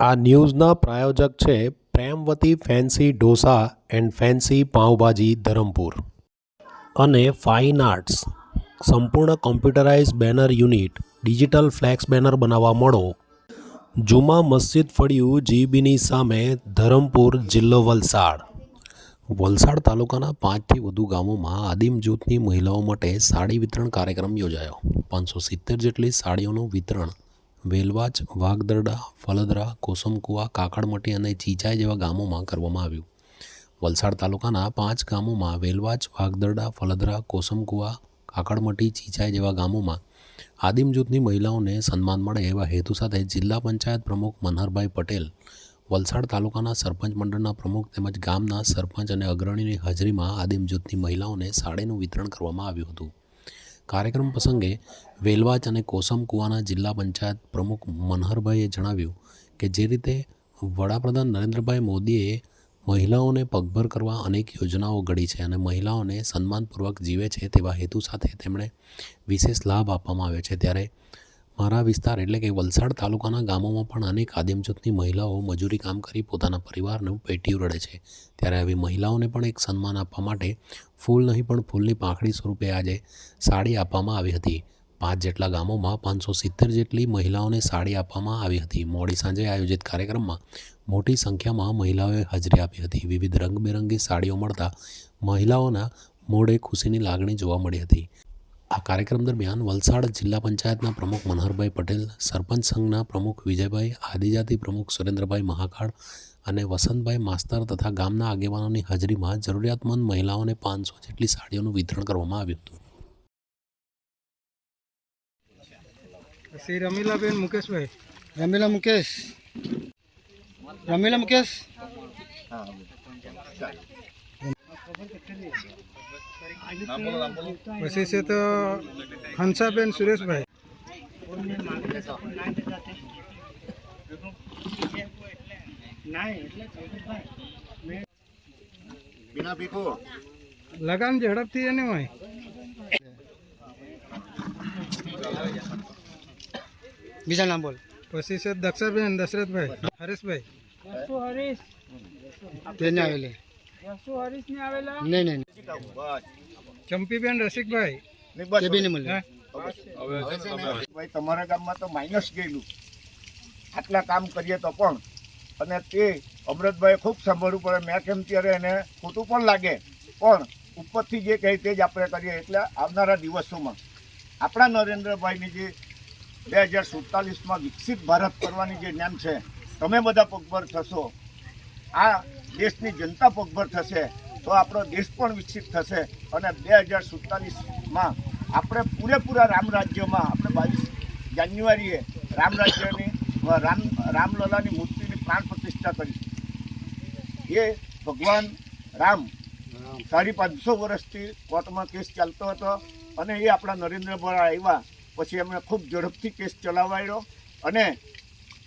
આ ન્યૂઝના પ્રાયોજક છે Premvati fancy dosa and fancy pav bhaji Dharampur. અને ફાઇન આર્ટ્સ. સંપૂર્ણ computerise banner unit, digital flex banner બનાવવા મળો. જુમા મસ્જિદ ફળિયું જીબીની સામે ધરમપુર જિલ્લો વલસાડ. વલસાડ તાલુકાના પાંચથી વધુ ગામોમાં આદિમ જૂથની મહિલાઓ માટે સાડી વિતરણ કાર્યક્રમ યોજાયો. પાંચસો સિત્તેર જેટલી સાડીઓનું વિતરણ વેલવાચ વાઘદરડા ફલદરા, કોસમકુવા, કાકડમટી અને ચીચાઈ જેવા ગામોમાં કરવામાં આવ્યું. વલસાડ તાલુકાના પાંચ ગામોમાં વેલવાચ વાઘદરડા ફલદરા, કોસમકુવા, કાકડમટી, ચીચાઈ જેવા ગામોમાં આદિમ જૂથની મહિલાઓને સન્માન મળે એવા હેતુ સાથે જિલ્લા પંચાયત પ્રમુખ મનહરભાઈ પટેલ, વલસાડ તાલુકાના સરપંચ મંડળના પ્રમુખ તેમજ ગામના સરપંચ અને અગ્રણીની હાજરીમાં આદિમ જૂથની મહિલાઓને સાડીનું વિતરણ કરવામાં આવ્યું હતું. કાર્યક્રમ પ્રસંગે વેલવાચ અને કોસમ કુવાના જિલ્લા પંચાયત પ્રમુખ મનહરભાઈએ જણાવ્યું કે જે રીતે વડાપ્રધાન નરેન્દ્રભાઈ મોદીએ મહિલાઓને પગભર કરવા અનેક યોજનાઓ ઘડી છે અને મહિલાઓને સન્માનપૂર્વક જીવે છે તેવા હેતુ સાથે તેમણે વિશેષ લાભ આપવામાં આવ્યો છે. ત્યારે મારા વિસ્તાર એટલે કે વલસાડ તાલુકાના ગામોમાં પણ અનેક આદિમ જૂથની મહિલાઓ મજૂરી કામ કરી પોતાના પરિવારનું પેટીયું રડે છે. ત્યારે આવી મહિલાઓને પણ એક સન્માન આપવા માટે ફૂલ નહીં પણ ફૂલની પાંખડી સ્વરૂપે આજે સાડી આપવામાં આવી હતી. પાંચ જેટલા ગામોમાં પાંચસો સિત્તેર જેટલી મહિલાઓને સાડી આપવામાં આવી હતી. મોડી સાંજે આયોજિત કાર્યક્રમમાં મોટી સંખ્યામાં મહિલાઓએ હાજરી આપી હતી. વિવિધ રંગબેરંગી સાડીઓ મળતા મહિલાઓના મોઢે ખુશીની લાગણી જોવા મળી હતી. આ કાર્યક્રમ દરમિયાન વલસાડ જિલ્લા પંચાયતના પ્રમુખ મનહરભાઈ પટેલ સરપંચ સંઘના પ્રમુખ વિજયભાઈ આદિજાતિ પ્રમુખ સુરેન્દ્રભાઈ મહાકાળ અને વસંતભાઈ માસ્તર તથા ગામના આગેવાનોની હાજરીમાં જરૂરિયાતમંદ મહિલાઓને પાંચસો જેટલી સાડીઓનું વિતરણ કરવામાં આવ્યું હતું. શ્રી રમીલાબેન મુકેશભાઈ. રમીલા મુકેશ. રમીલા મુકેશ? પછી છે તો હંસાબેન સુરેશભાઈ. લગાન જે લગામ ઝડપથી એને હોય. બીજા નામ બોલ. પછી છે દક્ષાબેન દશરથભાઈ હરેશભાઈ. તેને આવેલી. નહીં નહીં ચંપીબેન રસિકભાઈ. ભાઈ તમારા ગામમાં તો માઇનસ ગયેલું. આટલા કામ કરીએ તો પણ. અને તે અમૃતભાઈ ખૂબ સાંભળવું પડે મેં કેમ ત્યારે એને ખોટું પણ લાગે. પણ ઉપરથી જે કહે તે જ આપણે કરીએ એટલે આવનારા દિવસોમાં. આપણા નરેન્દ્રભાઈની જે બે હજાર સુડતાલીસમાં વિકસિત ભારત કરવાની જે નેમ છે તમે બધા પગભર થશો. આ દેશની જનતા પગભર થશે તો આપણો દેશ પણ વિકસિત થશે અને બે હજાર સુડતાલીસમાં આપણે પૂરેપૂરા રામ રાજ્યમાં આપણે બાવીસ જાન્યુઆરીએ રામ રાજ્યની રામ રામલલાની મૂર્તિની પ્રાણ પ્રતિષ્ઠા કરી. એ ભગવાન રામ. સાડી પાંચસો વર્ષથી કોર્ટમાં કેસ ચાલતો હતો અને એ આપણા નરેન્દ્રભાઈ આવ્યા પછી એમણે ખૂબ ઝડપથી કેસ ચલાવાયો અને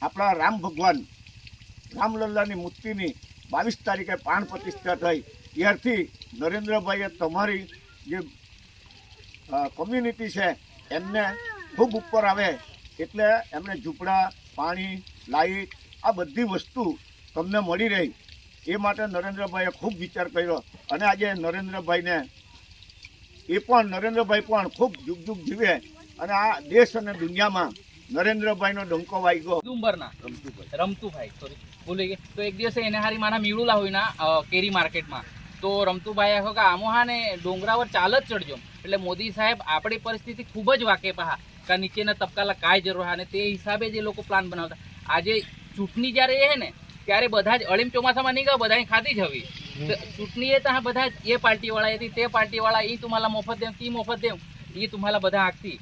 આપણા રામ ભગવાન રામલલ્લાની મૂર્તિની બાવીસ તારીખે પ્રાણ પ્રતિષ્ઠા થઈ. ત્યારથી નરેન્દ્રભાઈએ તમારી જે કોમ્યુનિટી છે, એમને ખૂબ ઉપર આવે. એટલે એમને ઝૂંપડા, પાણી લાઇટ આ બધી વસ્તુ તમને મળી રહી. એ માટે નરેન્દ્રભાઈએ ખૂબ વિચાર કર્યો. અને આજે નરેન્દ્રભાઈને એ પણ, નરેન્દ્રભાઈ પણ ખૂબ જુગ જુગ જીવે. અને આ દેશ અને દુનિયામાં નરેન્દ્રભાઈનો ડંકો વાગ્યો. રમતુભાઈ. રમતુભાઈ સોરી ભૂલી ગઈ. તો એક દિવસે એને હારી માના મીળુલા હોય ના કેરી માર્કેટમાં. તો રમતુભાઈ આખો કે આમો હા ને ડોંગરાવર ચાલ જ ચડજો. એટલે મોદી સાહેબ આપણી પરિસ્થિતિ ખૂબ જ વાકેફ હા. કે નીચેના તબકાલા કાંઈ જરૂર હા અને તે હિસાબે જે એ લોકો પ્લાન બનાવતા. આજે ચૂંટણી જ્યારે એ હે ને ત્યારે બધા જ અળીમ ચોમાસામાં નહીં ગયા બધાની ખાતી જ હવી. તો ચૂંટણી એ ત્યાં બધા જ એ પાર્ટીવાળા હતી તે પાર્ટીવાળા એ તમારા મફત દેવ તી મફત દેવ એ તમારા બધા આખતી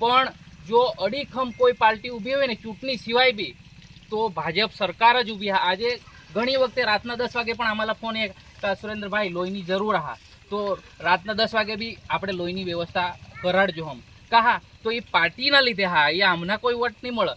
પણ જો અડીખમ કોઈ પાર્ટી ઊભી હોય ને ચૂંટણી સિવાય બી તો ભાજપ સરકાર જ ઊભી આજે ઘણી વખતે રાતના દસ વાગે પણ અમારા ફોન એક સુરેન્દ્રભાઈ, લોહીની જરૂર હા. તો રાતના દસ વાગે બી આપણે લોહીની વ્યવસ્થા કરાડજો હમ. કહા તો એ પાર્ટીના લીધે હા. એ આમના કોઈ વટ નહીં મળે.